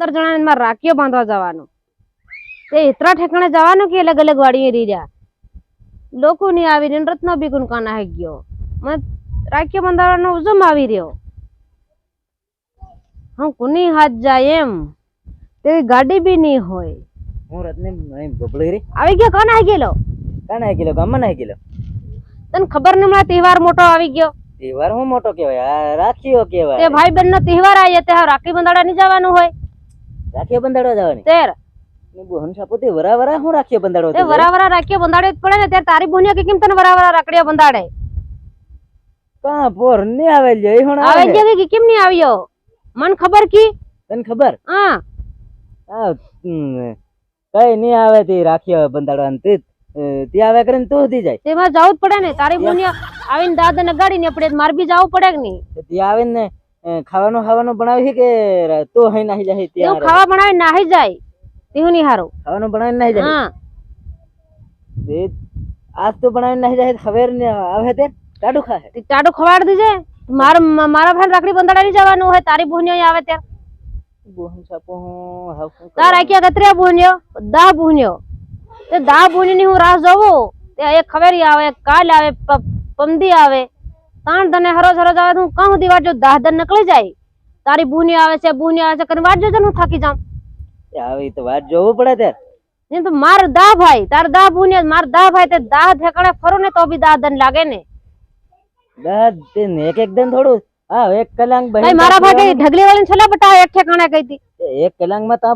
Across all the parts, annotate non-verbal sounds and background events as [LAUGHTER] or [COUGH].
પંદર જણાને મારે રાખીઓ બાંધવા જવાનું. તે એટલા ઠેકાણે જવાનું કે અલગ અલગ વાડીએ રહી રહ્યા લોકો ની આવી ને રત્ન બી કોણ કાના હે ગયો. મને રાખીઓ બાંધવાનો ઉજમ આવી રહ્યો. હું કુની હાથ જાય એમ? તેવી ગાડી બી નહીં હોય. હું રત્ને ગભળી રે આવી ગયો કોણ આવી ગયેલો? કોણ આવી ગયેલો? ગામમાં આવી ગયેલો? તને ખબર નહીં હમણાં તહેવાર મોટો આવી ગયો? તહેવાર હું મોટો કહેવાય? રાખીઓ કહેવાય. તે ભાઈ બહેન નો તહેવાર આવી તે રાખી બંધાડા નહીં જવાનું હોય. રાખીઓ બંધાડવા જવાની? તેર. ને બોહન સાપોતે વરા વરા હું રાખીઓ બંધાડવા તે વરા વરા રાખીઓ બંધાડે જ પડે ને ત્યારે તારી બોનિયો કે કેમ તને વરા વરા રાખડીઓ બંધાડે? કા પોર ને આવે લે હણ આવે? આવે કે કેમ ની આવ્યો? મન ખબર કી? તને ખબર? હા. આ કઈ ની આવે તે રાખીઓ બંધાડવા તે તે આવે કરીને તું હતી જાય. તેમાં જવું જ પડે ને તારી બોનિયો આવીને દાદા ને પડે મારે બી જવું પડે કે નહીં? તે આવે ને અ, ખાવાનું ખાવાનું બનાવી છે કે તો હઈ નાહી જાય ત્યાં એવું ખાવા બનાવી નાહી જાય. તેવું નહીં હારો. ખાવાનું બનાવી નાહી જાય? હા. આજ તો બનાવી નાહી જાય ખબર ને આવે તે? ટાડુ તે ટાટું ખવાડ દીજે. માર મારા ભાઈ રાખડી બંધાડા નહીં જવાનું હોય તારી અહીં આવે ત્યારે. બોહન સાપો હું તાર આખી કતરિયા બુન્યો દા બુન્યો તે દા બુની હું રાહ જોવું તે એક ખવેરી આવે કાલ આવે પમદી આવે. તાણ તને હરોજ હરોજ આવે તો હું કાં સુધી વાટજો દાહ દન નીકળી જાય. તારી બુની આવે છે બુની આવે છે કરીને વાટજો છે ને હું થાકી જાઉં. આવી તો વાત જોવું પડે ત્યારે. નહીં તો માર દા ભાઈ તાર દા બુનિયા માર દા ભાઈ તે દાહ ઠેકાણે ફરો ને તો બી દાહ દન લાગે ને. દા તે ને એક એક દન થોડું. હા એક કલાંગ ભાઈ મારા ભાઈ ઢગલી વાળી છલા બટા એક ઠેકાણે કહી હતી. એક કલાંગમાં તા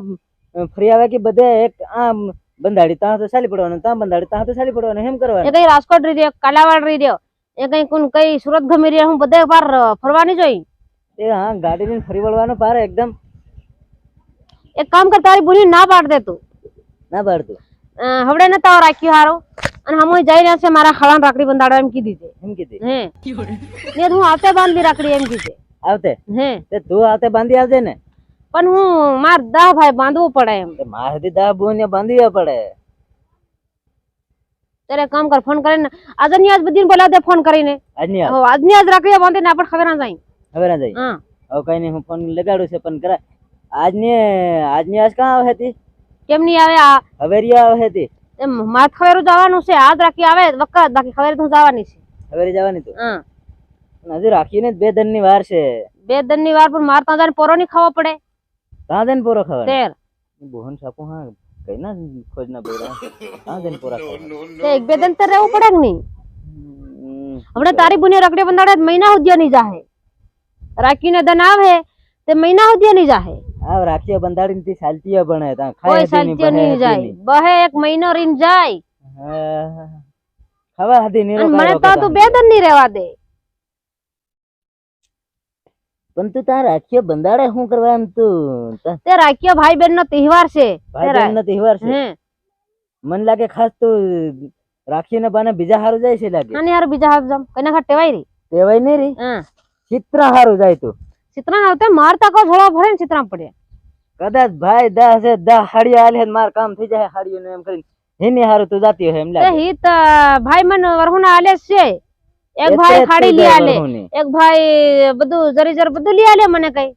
ફ્રી આવે કે બધે એક આમ બંધાડી તા તો ચાલી પડવાનું તા બંધાડી તા તો ચાલી પડવાનું એમ એ કરવાનું કઈ રાજકોટ રહી દે કાલાવાડ રહી રહ્યો એ કઈ કોણ કઈ સુરત ગમી રહ્યા હું બધે પાર ફરવાની જોઈ. એ હા ગાડી લઈને ફરી વળવાનો પાર એકદમ. એક કામ કર તારી બુની ના પાડ દે તું. ના પાડતું અ, હવડે નતા રાખ્યો હારો. અને હમો જઈ રહ્યા છે મારા ખળાન રાખડી બંધાડવા એમ કીધી છે. એમ કીધી? હે. ને હું આવતે બાંધી રાખડી એમ કીધી આવતે? હે. તે તું આવતે બાંધી આવજે ને. પણ હું માર દા ભાઈ બાંધવું પડે એમ. મારે દા બોને બાંધવી પડે. ત્યારે કામ કર ફોન કરીને. આજે ની આજ બધી બોલાવ દે ફોન કરીને. આજની. હવે આજની આજ રાખીએ વાંધે ને આપણે ખબર ના જાય. ખબર ના જાય? હા. હવે કઈ નહીં હું ફોન લગાડું છે પણ કરા આજની આજની આજ કાં આવે હતી? કેમ નહીં આવે આ? હવેરી આવે હતી? એમ માર ખવેરું જવાનું છે આજ રાખી આવે વખત બાકી ખવેરી તું જવાની છે. હવેરી જવાની તો? હા. હજુ રાખીને બે દનની વાર છે. બે દનની વાર પણ માર જઈને પોરો નહીં ખાવા પડે. જઈને પૂરો ખાવાનો? તેર. ભોન સાપો હા કઈ ના ખોજ ના પડ્યા હા જઈને પૂરા [LAUGHS] તે એક બે દિન તો રહેવું પડે કે નહીં? હમ, હમણાં તારી બુને રખડે બંધાડે તો મહિના સુધી નહીં જાહે. રાખીને દન આવે તે મહિના સુધી નહીં જાહે. આવ રાખીએ બંધાડીને થી ચાલતીએ ભણે તા ખાય સાચો નહીં જાય. બહે એક મહિનો રીન જાય. ખાવા હતી નીરો અને મને તો તું બે દિન નહીં રહેવા દે. પણ તું તાર રાખીએ બંધાડે શું કરવા એમ તું? તે રાખ્યો ભાઈ બહેન નો તહેવાર છે. ભાઈ તે નો તહેવાર છે? હે મને લાગે ખાસ તું રાખીને બાને બીજા હારું જાય છે લાગે. અને યાર બીજા હારું જામ. કને ખા ટેવાય રી ટેવાય નહીં રી હા. ચિત્ર હારું જાય તું. ચિત્રા આવતે મારતા કો થોડો ભરે ને ચિત્રા પડે. કદાચ ભાઈ દા છે દા હાડીઓ આલે માર કામ થઈ જાય હાડીઓ ને એમ કરીને. હિની હારું તું જાતી હોય એમ તે લાગે. હિત ભાઈ મન વરહુના આલે છે. એક ભાઈ ખાડી લઈ આલે. એક ભાઈ બધું જરી જર બધું લઈ આલે મને કઈ.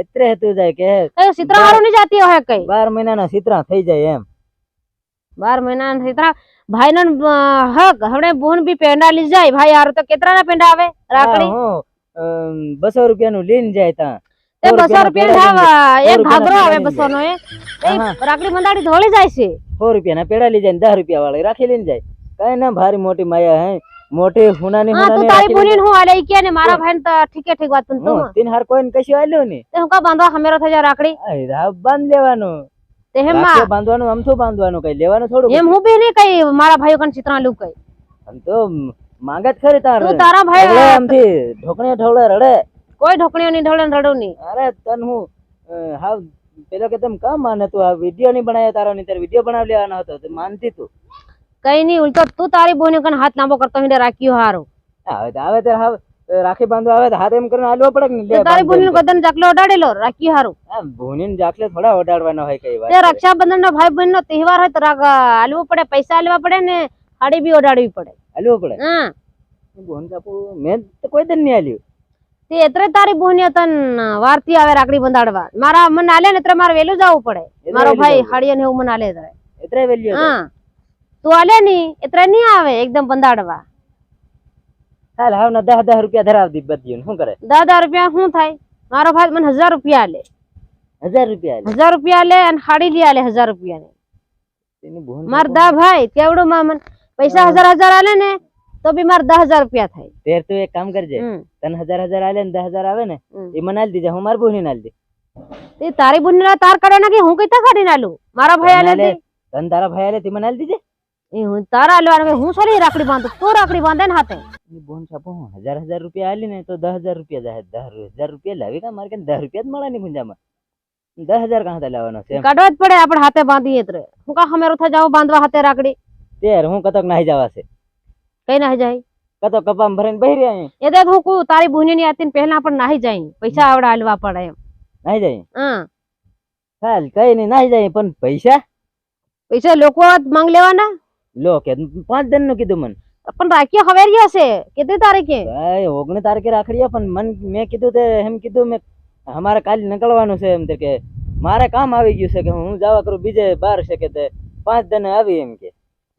એત્રે હેતુ જાય કે કઈ સિત્રા હારું ની જાતી હોય કઈ. બાર મહિનાના સિત્રા થઈ જાય એમ. 12 મહિના સિત્રા. ભાઈ નો હક. હમણે બોન બી પેંડા લઈ જાય. ભાઈ હારું તો કેટલા ના પેંડા આવે રાખડી. બસો રૂપિયા નું લઈને જાય તા એ બસો રૂપિયા ઢાવા. એક ઘાઘરો આવે બસો નો એ. રાખડી બંધાડી ધોળી જાય છે. સો રૂપિયા ના પેડા લઈ જાય ને દસ રૂપિયા વાળા રાખી લઈને જાય. કઈ ના ભારી મોટી માયા હે. મોટી હુનાની હા તું હુનાની તારી બુનીન હું આલે કે ને મારા ભાઈ તો ઠીકે ઠીક વાત તું હું તીન હાર કોઈન કશી આલ્યું નહીં. તે હું કા બાંધવા હમેરો થઈ જા રાખડી. આ રાહ બાંધ લેવાનું. તે હેમમાં. બાંધવાનું અમથું બાંધવાનું કઈ લેવાનું થોડું એમ હું બી નહીં કઈ મારા ભાઈઓ કન ચિત્રા લઉં કઈ. આમ તો માંગત ખરી તાર. તું તારા ભાઈ ઢોળે આમથી ઢોકણે ઢોળે રડે. કોઈ ઢોકણીઓ ની ઢોળે રડો ની અરે તન હું હા પેલો કે તમ કામ માને તું? આ વિડિયો ની બનાવ્યો તારો ની તાર વિડિયો બનાવી લેવાનો હતો તે માનતી તું. કઈ નહીં ઉલટો તું તારી બોની કન હાથ લાંબો કરતો હિંડે રાખ્યો હારો. આવે તો આવે ત્યારે હવે રાખી બાંધો આવે તો હાથ એમ કરીને હાલવો પડે ને તારી બોની. ગદન જાકલો ઓડાડેલો રાખ્યો હારો. બોની ને જાકલે થોડા ઓડાડવાનો હોય કઈ વાત રક્ષાબંધન નો ભાઈ બહેન નો તહેવાર હોય તો હાલવું પડે પૈસા હાલવા પડે ને હાડી બી ઓડાડવી પડે. હાલવું પડે? હા. બોન કાપુ મેં તો કોઈ દન નહીં હાલ્યું. તે એત્રે તારી બોની તન વારતી આવે રાખડી બંધાડવા. મારા મન આલે ને એટલે મારે વેલું જવું પડે. મારો ભાઈ. હાડીએ ને એવું મન આલે એતરે વેલ્યો હા. તું આલે ની? એટલે નહીં આવે એકદમ બંધાડવા. હાલ હાવ ના દહ દહ રૂપિયા ધરાવતી બધી શું કરે? દસ હજાર રૂપિયા શું થાય? મારો ભાઈ મને હજાર રૂપિયા આલે. હજાર રૂપિયા. હજાર રૂપિયા આલે અને હાડી લઈ આલે હજાર રૂપિયા ને માર દા ભાઈ કેવડો મામન મને? પૈસા હજાર હજાર આલે ને તો બી મારે દસ હજાર રૂપિયા થાય. તેર તું એક કામ કરજે. તને હજાર હજાર આલે ને દસ હજાર આવે ને એ મને આલી દીધે હું મારી બુની આલી દે તે તારી બુનના તાર કાઢે નાખી હું કઈ કાઢી નાલું? મારા ભાઈ આલે તને તારા ભાઈ આલે તે મને આલી દીધે એ હું તારા આલવાનું હું સોરી રાખડી બાંધું તું રાખડી બાંધે ને હાથે. બોન છાપો હું હજાર હજાર રૂપિયા આલી ને તો દસ હજાર રૂપિયા જાય. દસ હજાર રૂપિયા લાવી કા મારે કે દસ રૂપિયા જ મળે ની ગુંજામાં દસ હજાર કાં લાવવાનો છે કાઢવા જ પડે આપણે હાથે બાંધીએ એટલે હું કા હમેરો થા જાવ બાંધવા હાથે રાખડી? તેર હું કતક નાહી જવા છે. કઈ નાહી જાય? કતો કપામ ભરીને બહી રહ્યા એ દે હું કું તારી બુની ની આતીન પહેલા પણ નાહી જાય. પૈસા આવડા હાલવા પડે એમ. નાહી જાય? હા. ચાલ કઈ નહીં નાહી જાય પણ પૈસા? પૈસા લોકો માંગ લેવાના? લો કે પાંચ દિનનું કીધું મને. પણ રાખ્યો હવે છે. કેટલી તારીખે? ભાઈ ઓગણી તારીખે રાખડીયા પણ મન મેં કીધું તે એમ કીધું મેં અમારે કાલે નીકળવાનું છે એમ તે કે મારે કામ આવી ગયું છે કે હું જવા કરું બીજે બાર છે કે તે પાંચ દિન આવી એમ કે.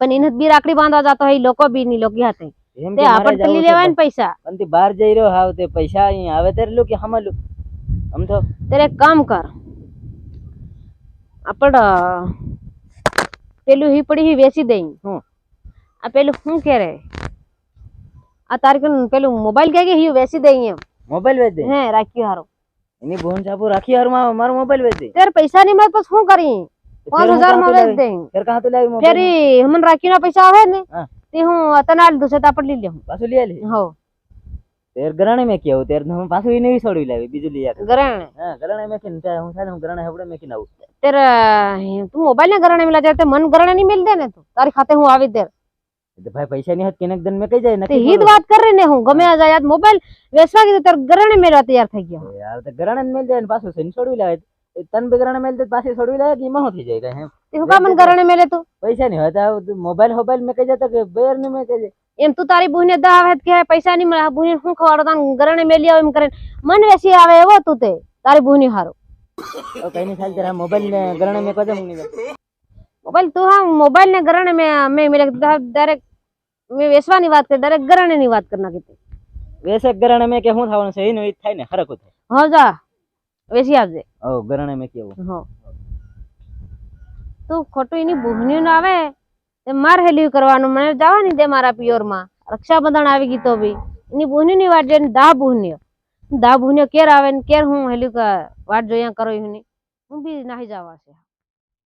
પણ એને બી રાખડી બાંધવા જતો હોય લોકો બી ની લોકો હાથે. એમ તે આપણે જાવું લેવાય ને પૈસા. પણ તે બહાર જઈ રહ્યો હાવ તે પૈસા અહીં આવે ત્યારે લો કે હમલું આમ તો એક કામ કર. આપડ પેલું હી પડી હી વેચી દઈ. હું? આ પેલું શું કે રે આ તારીખ પેલું મોબાઈલ કે હી વેચી દઈ એમ. મોબાઈલ વેચ દે? હે રાખ્યું હારો. એની બોન છાપુ રાખી હાર મારો મોબાઈલ વેચ દે. ત્યારે પૈસા ની મળે પાસ શું કરી? પાંચ હું હજાર કાં માં તો વેચ? દઈ. ફેર કાં તો લાવી મોબાઈલ ફેરી હમન રાખીના પૈસા આવે ને તે હું તને આલી દઉં છે તો આપણે લઈ લેવું પાછું લઈ આલી? હો તેર ગરાણે મેં કેવું તેર હું પાછું એ નહીં છોડવી લાવી બીજું લઈ આવે ગરાણે? હા ગરાણે મેં કીધું ત્યાં હું સાથે હું ગરાણે હબડે મેં કીધું આવું ત્યારે તું મોબાઈલ ને ગરાણે મિલા જાય તે મન ગરાણે નહીં મિલ દે ને તું. તારી ખાતે હું આવી દે તો ભાઈ પૈસા ની હોત કેનેક દન મેં કઈ જાય તે નક્કી હિત વાત કરી ને હું ગમે આ જાય મોબાઈલ વેચવા કીધું તાર ગરાણે મેળવા તૈયાર થઈ ગયો. યાર તો ગરાણે જ મેલ જાય ને પાછું સૈન છોડવી લાવે? તન બે ગરાણે મેલ દે તો પાછી છોડવી લાવે કે એમાં શું થઈ જાય? કઈ એમ તે હું કામ મને ગરાણે મેલે તું? પૈસા નહીં હોય તો આ મોબાઈલ મોબાઈલ મેં કઈ જતા કે બેર ને મેં કઈ જાય? એમ તું તારી બુને દા આવે કે પૈસા નહીં મળે બુને શું ખવાડો તાન ગરાણે મેલી આવે એમ કરે મન વેસી આવે એવો તું તે તારી બુની હારો. તો કઈ નહીં ચાલ તારા મોબાઈલ ને ગરાણે મેં કદમ નહીં મોબાઈલ તું હા મોબાઈલ ને ગરાણે મેં મેં મેલે ડાયરેક્ટ મેં વેચવાની વાત કરી ડાયરેક્ટ ગરાણે ની વાત કરી નાખી તે. વેસક ગરાણે મેં કે શું થવાનું છે એનું ઈ જ થાય ને હરકું થાય. હા જા વેચી આવજે ઓ ગરાણે મેં કેવું હો તું ખોટું એની બુહની ન આવે તે માર હેલ્યું કરવાનું. મને જવા નહીં દે મારા પિયોરમાં રક્ષાબંધન આવી ગઈ તો બી. એની બુહની વાટ જોઈને દા ભૂન્યો દા ભૂન્યો કેર આવે ને કેર હું હેલ્યું વાટ જોયા કરો હું બી નાહી જવા છે.